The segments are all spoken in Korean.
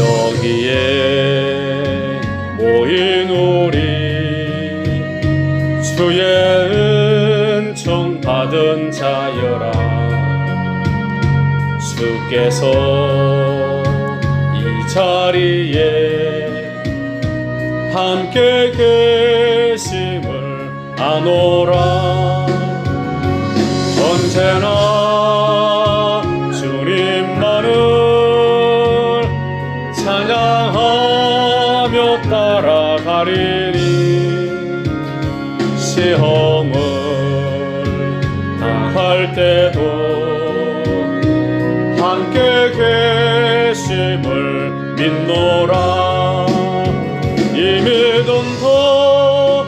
여기에 모인 우리 주의 은총 받은 자여라. 주께서 이 자리에 함께 계심을 아노라. 언제나 따라가리니 시험을 당할 때도 함께 계심을 믿노라. 이 믿음 더욱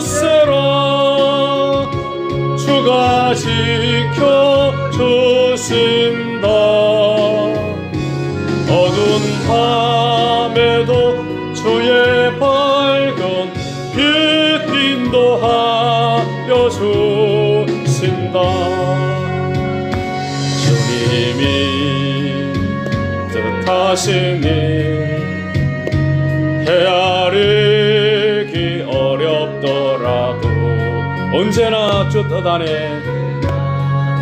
굳세라. 주가 지켜주신다. 어두운 밤에도 주신다. 주님이 뜻하시니 헤아리기 어렵더라도 언제나 주 뜻 안에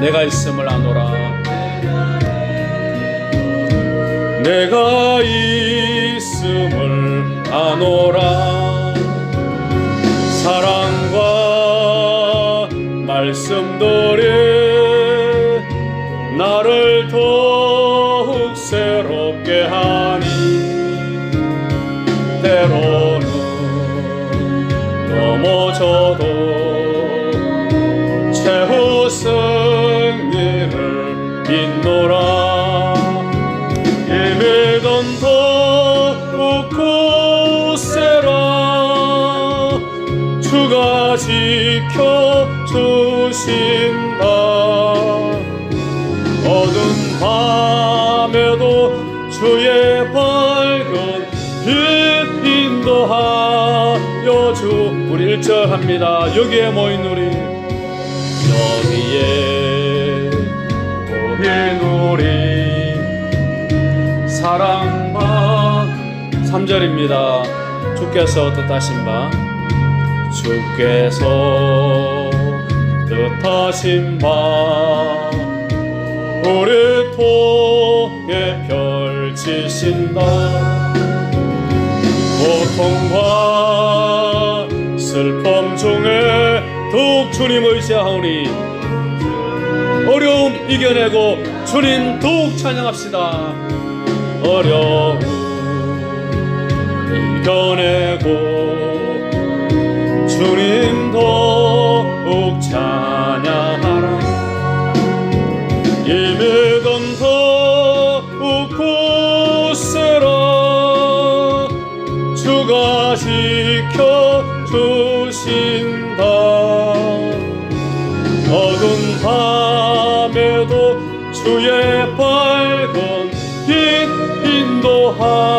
내가 있음을 아노라. 내가 있음을 아노라 말씀들이 나를 더욱 새롭게 하니 때로는 넘어져도 최후 승리를 믿노라. 예배던 더 지켜 주신다. 어두운 밤에도 주의 밝은 빛 인도하여 주 우리 일절합니다. 여기에 모인 우리. 여기에 모인 우리. 사랑과 3절입니다. 주께서 뜻하신 바 주께서 뜻하신 바 우리 통해 펼치신다. 고통과 슬픔 중에 더욱 주님 의지하오니 어려움 이겨내고 주님 더욱 찬양합시다. 어려움 이겨내고 더욱 굳세라. 주가 지켜 주신다. 어두운 밤에도 주의 밝은 빛 인도하